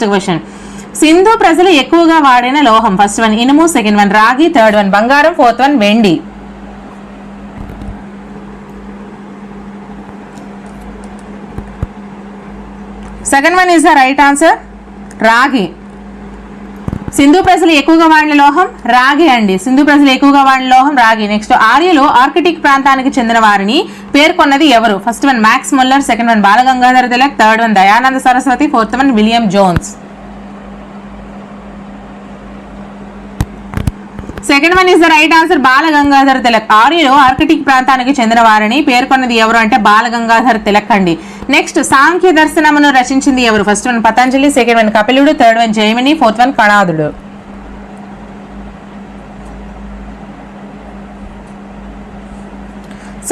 Next question Sindhu ప్రజలు ఎక్కువగా వాడిన లోహం ఫస్ట్ వన్ ఇనుము సెకండ్ వన్ రాగి థర్డ్ వన్ బంగారం ఫోర్త్ వన్ వెండి. Second one is the right answer రాగి. సింధు ప్రజలు ఎక్కువగా వాడిన లోహం రాగి అండి. సింధు ప్రజలు ఎక్కువగా వాడిన లోహం రాగి. నెక్స్ట్ ఆర్యలు ఆర్కిటిక్ ప్రాంతానికి చెందిన వారిని పేర్కొన్నది ఎవరు? First one Max Muller second one Balagangadhara Tilak third one Dayananda Saraswati fourth one William Jones second one is the right answer Balagangadhar Tilak ఆర్యలో Arctic ప్రాంతానికి చెందిన వారిని పేర్కొన్నది ఎవరు అంటే బాలగంగాధర్ తిలక్ అండి. నెక్స్ట్ సాంఖ్య దర్శనమును రచించింది ఎవరు? First one Patanjali second one కపిలుడు third one Jaimini fourth one కణాదుడు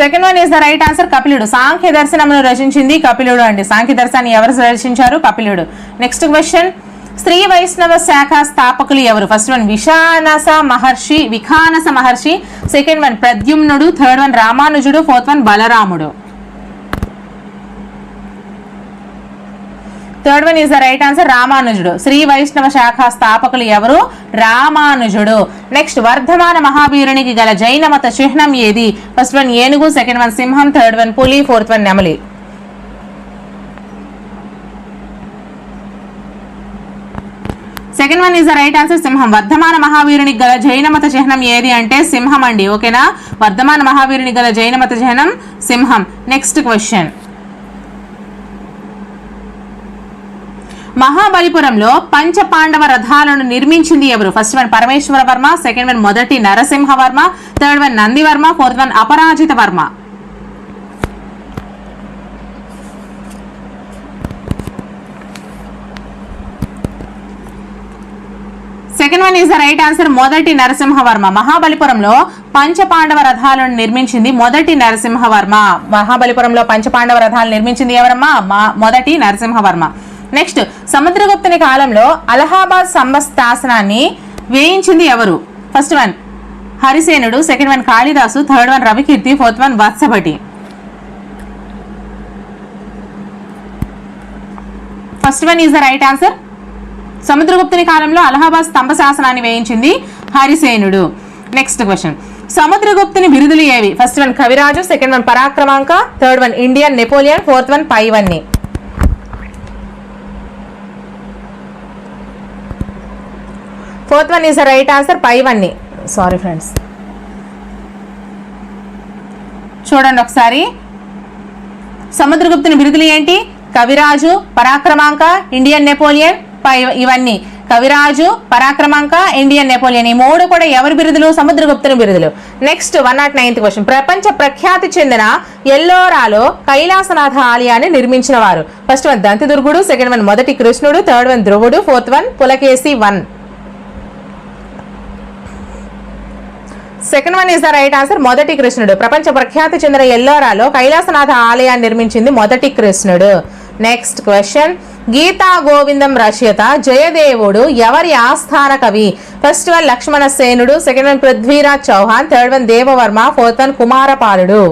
second one is the right answer కపిలుడు సాంఖ్య దర్శనమును రచించింది కపిలుడు అండి. సాంఖ్య దర్శనాన్ని ఎవరు రచించారు? కపిలుడు నెక్స్ట్ క్వశ్చన్ శ్రీ వైష్ణవ శాఖ స్థాపకులు ఎవరు? First one Vishanasa Maharshi Vikhanasa Maharshi second one ప్రద్యుమ్నుడు third one రామానుజుడు ఫోర్త్ వన్ బలరాముడు. Third one is the right answer రామానుజుడు. Sri వైష్ణవ శాఖ స్థాపకులు ఎవరు? రామానుజుడు. నెక్స్ట్ వర్ధమాన మహావీరునికి గల జైన మత చిహ్నం ఏది? ఫస్ట్ వన్ ఏనుగు సెకండ్ వన్ సింహం థర్డ్ వన్ పులి ఫోర్త్ వన్ నెమలి. Second one is the right answer సింహం వర్ధమాన మహావీరునికి గల జైన మత చిహ్నం ఏది అంటే సింహం అండి ఓకేనా? వర్ధమాన మహావీరునికి గల జైన మత చిహ్నం సింహం నెక్స్ట్ క్వశ్చన్ మహాబలిపురంలో పంచ పాండవ రథాలను నిర్మించింది ఎవరు? First one Parameshwara Varma second one మొదటి Narasimha Varma third one Nandivarma fourth one Aparajita Varma second one is the right answer మొదటి నరసింహవర్మ. మహాబలిపురంలో పంచపాండవ రథాలను నిర్మించింది మొదటి నరసింహవర్మ. మహాబలిపురంలో పంచపాండవ రథాలు నిర్మించింది ఎవరమ్మా? మొదటి నరసింహవర్మ. నెక్స్ట్ సముద్రగుప్తుని కాలంలో అలహాబాద్ సంబస్తాసనాన్ని వేయించింది ఎవరు? ఫస్ట్ వన్ హరిసేనుడు second one Kalidasa third one Ravikirti fourth one Vatsabhatti. First one is the right answer సముద్రగుప్తుని కాలంలో అలహాబాద్ స్తంభ శాసనాన్ని వేయించింది హరిసేనుడు. నెక్స్ట్ క్వశ్చన్ సముద్రగుప్తుని బిరుదులు ఏవి? First one Kaviraju. Second one Parakramanka. Third one Indian Napoleon fourth one పైవన్ని fourth one is right answer పైవన్ని sorry friends చూడండి ఒకసారి. సముద్రగుప్తుని బిరుదులు ఏంటి? Kaviraju పరాక్రమాంక Indian Napoleon ఇవన్నీ. కవిరాజు పరాక్రమాంక ఇండియన్ నెపోలియన్ ఈ మూడు కూడా ఎవరి బిరుదులు? సముద్రగుప్తుని బిరుదులు. Next one not ninth question ప్రపంచ ప్రఖ్యాతి చెందిన ఎల్లోరాలో కైలాసనాథ ఆలయాన్ని నిర్మించిన వారు. ఫస్ట్ వన్ దంతిదుర్గుడు సెకండ్ వన్ మొదటి కృష్ణుడు థర్డ్ వన్ ధ్రువుడు fourth one Pulakesi one second one is the right answer మొదటి కృష్ణుడు. ప్రపంచ ప్రఖ్యాతి చెందిన ఎల్లోరాలో కైలాసనాథ ఆలయాన్ని నిర్మించింది మొదటి కృష్ణుడు. నెక్స్ట్ క్వశ్చన్ గీతా గోవిందం రచయిత జయదేవుడు ఎవరి ఆస్థాన కవి? First one Lakshmana సేనుడు second one Prithviraj Chauhan third one Devavarma fourth one కుమారపాలుడు.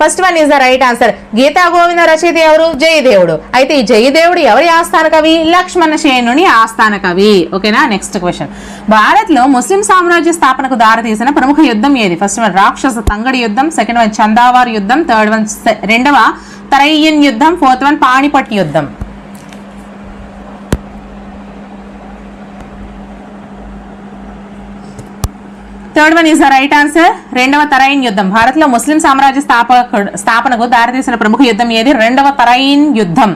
First one is the right answer Gita Govinda రచయిత ఎవరు? జయదేవుడు. అయితే ఈ జయదేవుడు ఎవరి ఆస్థాన కవి? లక్ష్మణ సేనుని ఆస్థాన కవి. ఓకేనా నెక్స్ట్ క్వశ్చన్ భారత్లో ముస్లిం సామ్రాజ్య స్థాపనకు దారితీసిన ప్రముఖ యుద్ధం ఏది? ఫస్ట్ వన్ రాక్షస తంగడి యుద్ధం. సెకండ్ వన్ చందావార్ యుద్ధం. థర్డ్ వన్ రెండవ తరయ్యన్ యుద్ధం. ఫోర్త్ వన్ పాణిపట్ యుద్ధం. Third one is the right answer రెండవ తరైన్ యుద్ధం. భారత్లో ముస్లిం సామ్రాజ్య స్థాపక స్థాపనకు దారితీసిన ప్రముఖ యుద్ధం ఏది? రెండవ తరైన్ యుద్ధం.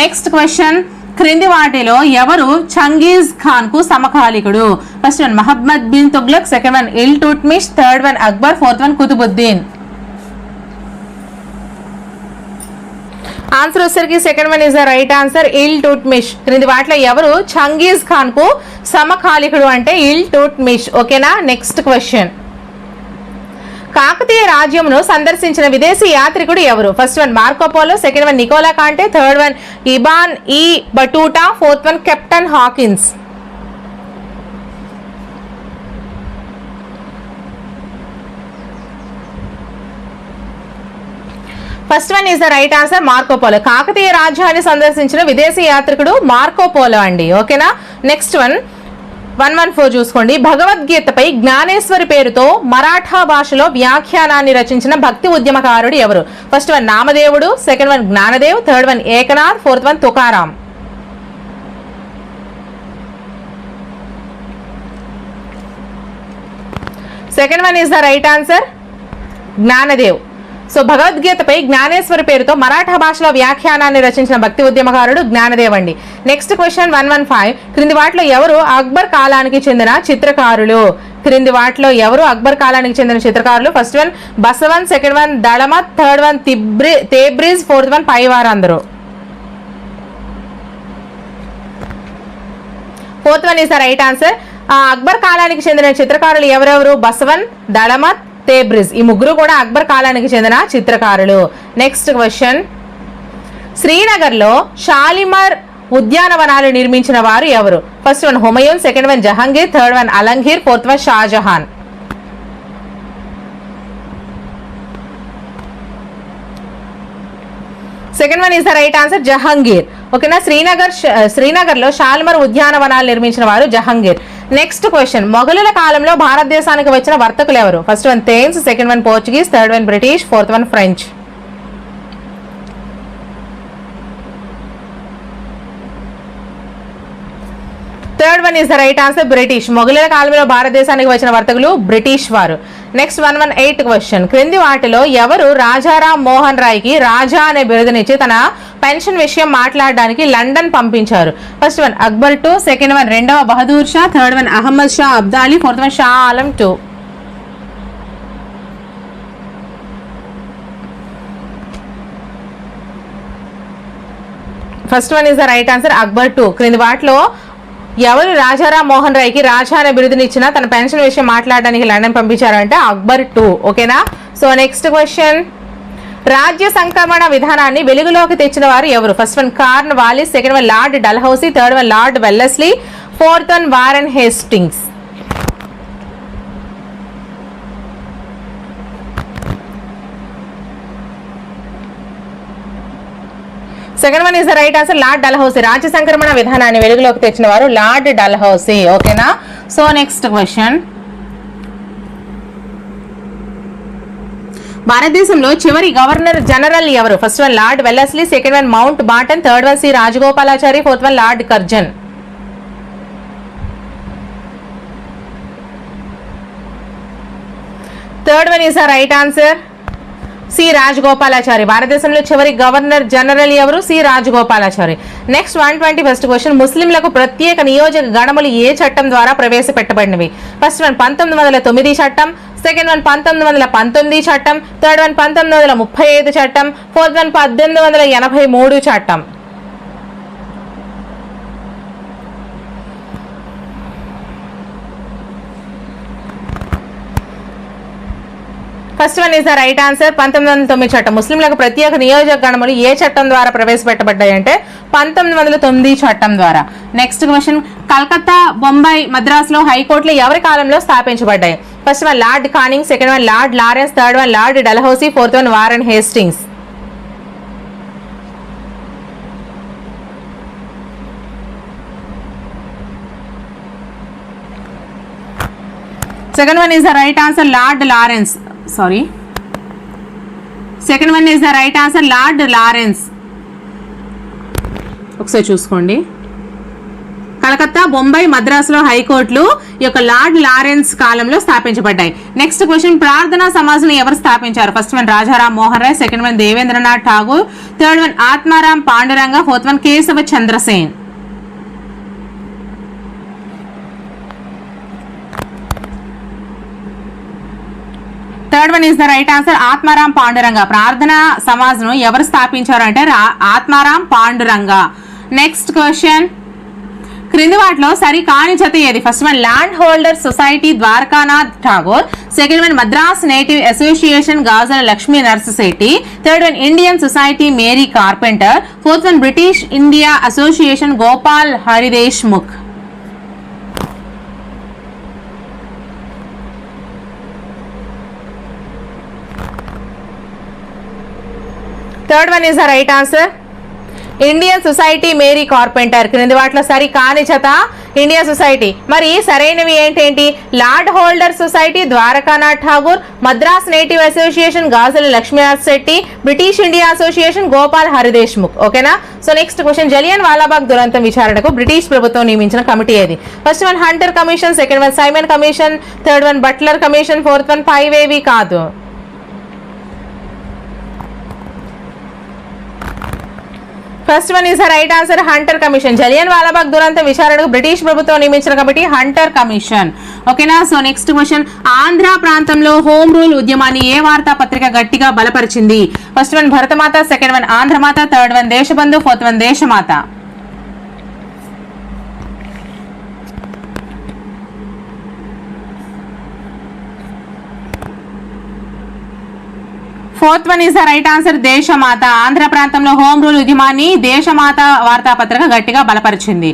నెక్స్ట్ క్వశ్చన్ క్రింది వాటిలో ఎవరు చంగీజ్ ఖాన్కు సమకాలికుడు? First one Muhammad bin Tughlaq. Second one Iltutmish third one Akbar. Fourth one Qutbuddin. Answer వచ్చేసరికి second one is the right answer Iltutmish క్రింది వాటిలో ఎవరు? చంగీజ్ ఖాన్కు సమకాలికుడు అంటే ఇల్ టుట్మిష్ ఓకేనా నెక్స్ట్ క్వశ్చన్ కాకతీయ రాజ్యమును సందర్శించిన విదేశీ యాత్రికుడు ఎవరు? First one Marco Polo second one Nicolo Conti third one ibn ఈ Battuta fourth one Captain Hawkins. First one is the right answer Marco Polo Kakatiya రాజ్యాన్ని సందర్శించిన విదేశీ యాత్రికుడు మార్కోపోలో అండి. ఓకేనా? Next one. One one four చూసుకోండి. భగవద్గీతపై జ్ఞానేశ్వరి పేరుతో మరాఠా భాషలో వ్యాఖ్యానాన్ని రచించిన భక్తి ఉద్యమకారుడు ఎవరు? First one నామదేవుడు second one Jnanadev third one Eknath fourth one Tukaram. Second one is the right answer Jnanadev. So భగవద్గీతపై Gnaneshwari పేరుతో మరాఠా భాషలో వ్యాఖ్యానాన్ని రచించిన భక్తి ఉద్యమకారుడు జ్ఞానదేవ్ అండి next question one one five క్రింది వాటిలో ఎవరు అక్బర్ కాలానికి చెందిన చిత్రకారులు? క్రింది వాటిలో ఎవరు అక్బర్ కాలానికి చెందిన చిత్రకారులు? First one Basawan. Second one Dalmat. Third one Tibri Tabriz. Fourth one పైవార్ అందరూ. Fourth one is the right answer Akbar కాలానికి చెందిన చిత్రకారులు ఎవరెవరు? బసవన్ దళమత్ తేబ్రిజ్. ఈ ముగ్గురు కూడా అక్బర్ కాలానికి చెందిన చిత్రకారులు. నెక్స్ట్ క్వశ్చన్ శ్రీనగర్లో షాలిమార్ ఉద్యానవనాలు నిర్మించిన వారు ఎవరు? First one Humayun second one Jahangir third one Alamgir fourth one Shahjahan second one is the right answer Jahangir ఓకేనా శ్రీనగర్ శ్రీనగర్లో ఉద్యానవనాలు నిర్మించిన వారు జహంగీర్ నెక్స్ట్ క్వశ్చన్ మొఘలుల కాలంలో భారతదేశానికి వచ్చిన వర్తకులు ఎవరు? First one Danes second one Portuguese third one British fourth one French third one is the right answer British మొఘలుల కాలంలో భారతదేశానికి వచ్చిన వర్తకులు బ్రిటిష్ వారు. Next one one eight question క్రింది వాటిలో ఎవరు రాజారాం మోహన్ రాయ్కి రాజా అనే బిరుదునిచ్చి తన పెన్షన్ విషయం మాట్లాడడానికి లండన్ పంపించారు? First one Akbar two second one రెండవ Bahadur Shah third one Ahmad Shah Abdali fourth one Shah Alam two first one is the right answer Akbar two క్రింది వాటిలో ఎవరు రాజారాం మోహన్ రాయ్కి రాజా అనే బిరుదునిచ్చినా తన పెన్షన్ విషయం మాట్లాడడానికి లండన్ పంపించారంటే అక్బర్ టూ ఓకేనా? సో నెక్స్ట్ క్వశ్చన్ రాజ్య సంక్రమణ విధానాన్ని వెలుగులోకి తెచ్చిన వారు ఎవరు? First one Cornwallis second one Lord Dalhousie third one Lord Wellesley fourth one Warren Hastings. Second one is the right answer Lord Dalhousie. రాజ్య సంక్రమణ విధానాన్ని వెలుగులోకి తెచ్చిన వారు లార్డ్ డల్హౌసీ. ఓకేనా? So next question. భారతదేశంలో చివరి గవర్నర్ జనరల్ ఎవరు? First one Lord Wellesley second one Mountbatten third one C Rajagopalachari fourth one Lord Curzon. Third one is the right answer. C Rajagopalachari. భారతదేశంలో చివరి గవర్నర్ జనరల్ ఎవరు? C Rajagopalachari. Next one twenty first question. ముస్లింలకు ప్రత్యేక నియోజక గణములు ఏ చట్టం ద్వారా ప్రవేశపెట్టబడినవి? First one పంతొమ్మిది వందల తొమ్మిది చట్టం సెకండ్ వన్ పంతొమ్మిది వందల పంతొమ్మిది చట్టం థర్డ్ వన్ పంతొమ్మిది వందల ముప్పై ఐదు చట్టం ఫోర్త్ వన్ పద్దెనిమిది వందల ఎనభై మూడు చట్టం. First one is the right answer. పంతొమ్మిది వందల తొమ్మిది చట్టం. ముస్లింలకు ప్రత్యేక నియోజకగణములు ఏ చట్టం ద్వారా ప్రవేశపెట్టబడ్డాయి అంటే పంతొమ్మిది వందల తొమ్మిది చట్టం ద్వారా. నెక్స్ట్ క్వశ్చన్ కలకత్తా బొంబాయి మద్రాసులో హైకోర్టులు ఎవరి కాలంలో స్థాపించబడ్డాయి? First one Lord Canning. Second one Lord Lawrence. Third one Lord Dalhousie. Fourth one Warren Hastings. Second one is the right answer Lord Lawrence. Sorry second one is the right answer Lord Lawrence ఒకసారి చూసుకోండి. కలకత్తా బొంబాయి మద్రాసులో హైకోర్టులు ఈ యొక్క lord Lawrence కాలంలో స్థాపించబడ్డాయి. Next question ప్రార్థనా సమాజం ఎవరు స్థాపించారు? First one Rajaram Mohan Roy second one Devendranath Tagore third one Atmaram Panduranga fourth one Keshava Chandrasen. Third one is the right answer. Atmaram Panduranga. Prarthana సమాజ్ను ఎవరు స్థాపించారు అంటే ఆత్మారాం పాండురంగ. నెక్స్ట్ క్వశ్చన్ క్రింది వాటిలో సరి కాని జత ఏది? First one land holder society Dwarakanath Tagore. Second one Madras native association Gajula Lakshmi Narasashetti. Third one Indian society Mary Carpenter. Fourth one British India association Gopal Haridesh mukh third one is the right answer Indian society Mary Carpenter క్రింది వాటిలో సరి కాని జత Indian society మరి సరైనవి ఏంటేంటి? Land holder society Dwarkanath Tagore Madras native association Gajula Lakshminath Shetty British India association Gopal Hari Deshmukh ఓకేనా so next question Jallian Walabagh దురంతం విచారణకు బ్రిటిష్ ప్రభుత్వం నియమించిన కమిటీ ఏది? First one Hunter commission second one Simon commission third one Butler commission fourth one five ఏవి కాదు first one is right answer Hunter commission Jallian Walabagh దురంత విచారణకు British ప్రభుత్వం నియమించిన కాబట్టి హంటర్ కమిషన్ ఓకేనా సో నెక్స్ట్ క్వశ్చన్ ఆంధ్ర ప్రాంతంలో home rule ఉద్యమాన్ని ఏ వార్తా పత్రిక గట్టిగా బలపరిచింది? First one Bharatamata second one Andhramata third one Deshabandhu fourth one Deshamata fourth one is the right answer Deshamata. Andhra ప్రాంతంలో హోం రూల్ ఉద్యమాన్ని దేశమాత వార్తాపత్రిక గట్టిగా బలపరిచింది.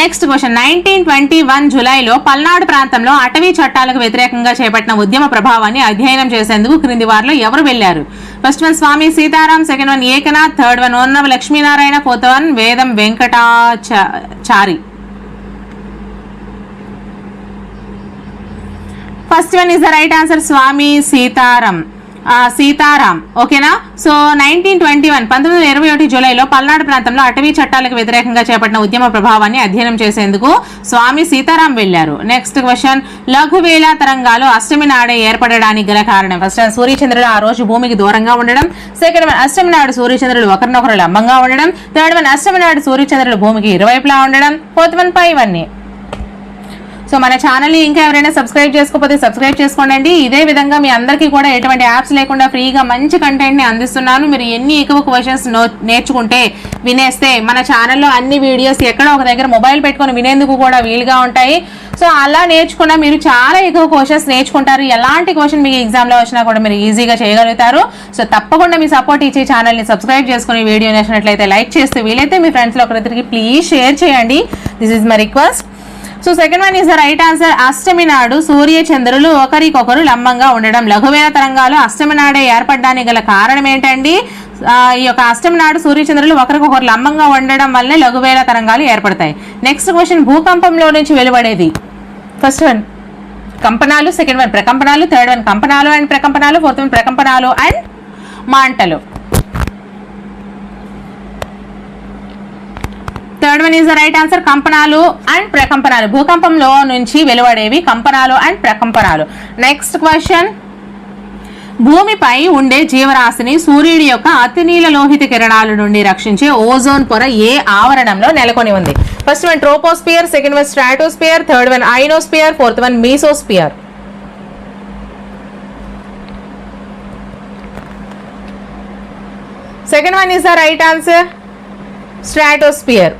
Next question. Nineteen twenty one జులైలో Palnadu ప్రాంతంలో అటవీ చట్టాలకు వ్యతిరేకంగా చేపట్టిన ఉద్యమ ప్రభావాన్ని అధ్యయనం చేసేందుకు క్రింది వారిలో ఎవరు వెళ్ళారు first one Swami Sitaram second one Eknath third one Unnava Lakshminarayana fourth one Vedam Venkatachari. First one is the right answer Swami Sitaram. Sitaram. ఓకేనా? సో నైన్టీన్ ట్వంటీ వన్ పంతొమ్మిది వందల ఇరవై ఒకటి జూలైలో పల్నాడు ప్రాంతంలో అటవీ చట్టాలకు వ్యతిరేకంగా చేపట్టిన ఉద్యమ ప్రభావాన్ని అధ్యయనం చేసేందుకు స్వామి సీతారాం వెళ్ళారు నెక్స్ట్ క్వశ్చన్ లఘువేళ తరంగాలు అష్టమి నాడే ఏర్పడడానికి గల కారణం. ఫస్ట్ సూర్యచంద్రుడు ఆ రోజు భూమికి దూరంగా ఉండడం. సెకండ్ వన్ అష్టమి నాడు సూర్యచంద్రుడు ఒకరినొకరు లంబంగా ఉండడం. థర్డ్ వన్ అష్టమి నాడు సూర్యచంద్రుడు భూమికి ఇరువైపులా ఉండడం. ఫోర్త్ వన్ పై ఇవన్నీ సో మన ఛానల్ని ఇంకా ఎవరైనా సబ్స్క్రైబ్ చేసుకోకపోతే సబ్స్క్రైబ్ చేసుకోండి ఇదే విధంగా మీ అందరికీ కూడా ఎటువంటి యాప్స్ లేకుండా ఫ్రీగా మంచి కంటెంట్ని అందిస్తున్నాను. మీరు ఎన్ని ఎక్కువ క్వశ్చన్స్ నేర్చుకుంటే వినేస్తే మన ఛానల్లో అన్ని వీడియోస్ ఎక్కడో ఒక దగ్గర మొబైల్ పెట్టుకొని వినేందుకు కూడా వీలుగా ఉంటాయి. సో అలా నేర్చుకున్న మీరు చాలా ఎక్కువ క్వశ్చన్స్ నేర్చుకుంటారు. ఎలాంటి క్వశ్చన్ మీకు ఎగ్జామ్లో వచ్చినా కూడా మీరు ఈజీగా చేయగలుగుతారు. సో తప్పకుండా మీ సపోర్ట్ ఇచ్చే ఛానల్ని సబ్స్క్రైబ్ చేసుకుని వీడియో నచ్చినట్లయితే లైక్ చేస్తే వీలైతే మీ ఫ్రెండ్స్లో ఒకరిద్దరికి ప్లీజ్ షేర్ చేయండి. This is my request so second one is the right answer అష్టమి నాడు సూర్య చంద్రులు ఒకరికొకరు లంబంగా ఉండడం. లఘువేల తరంగాలు అష్టమి నాడే ఏర్పడడానికి గల కారణం ఏంటండి? ఈ యొక్క అష్టమి నాడు సూర్యచంద్రులు ఒకరికొకరు లంబంగా ఉండడం వల్లే లఘువేల తరంగాలు ఏర్పడతాయి. నెక్స్ట్ క్వశ్చన్ భూకంపంలో నుంచి వెలువడేది? ఫస్ట్ వన్ కంపనాలు సెకండ్ వన్ ప్రకంపనాలు థర్డ్ వన్ కంపనాలు అండ్ ప్రకంపనాలు ఫోర్త్ వన్ ప్రకంపనాలు and మాంటలు. Third one is the right answer కంపనాలు and ప్రకంపనాలు. భూకంపంలో నుంచి వెలువడేవి కంపనాలు అండ్ ప్రకంపనాలు. నెక్స్ట్ క్వశ్చన్ భూమిపై ఉండే జీవరాశిని సూర్యుడి యొక్క అతినీల లోహిత కిరణాల నుండి రక్షించే ఓజోన్ పొర ఏ ఆవరణంలో నెలకొని ఉంది? First one troposphere second one stratosphere third one ionosphere fourth one mesosphere second one is the right answer stratosphere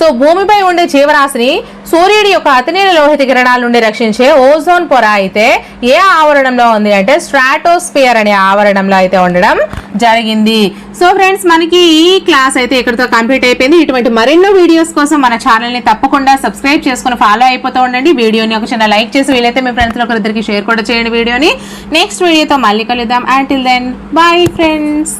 so భూమిపై ఉండే జీవరాశిని సూర్యుడి యొక్క అతినీల లోహిత కిరణాల నుండి రక్షించే ఓజోన్ పొర అయితే ఏ ఆవరణంలో ఉంది అంటే స్ట్రాటోస్పియర్ అనే ఆవరణంలో అయితే ఉండడం జరిగింది. సో ఫ్రెండ్స్ మనకి ఈ క్లాస్ అయితే ఇక్కడితో కంప్లీట్ అయిపోయింది. ఇటువంటి మరెన్నో వీడియోస్ కోసం మన ఛానల్ని తప్పకుండా సబ్స్క్రైబ్ చేసుకుని ఫాలో అయిపోతూ ఉండండి. వీడియోని ఒక చిన్న లైక్ చేసి వీలైతే మీ ఫ్రెండ్స్లో ఒకరిద్దరికి షేర్ కూడా చేయండి వీడియోని. నెక్స్ట్ వీడియోతో మళ్ళీ కలుద్దాం. Until then bye friends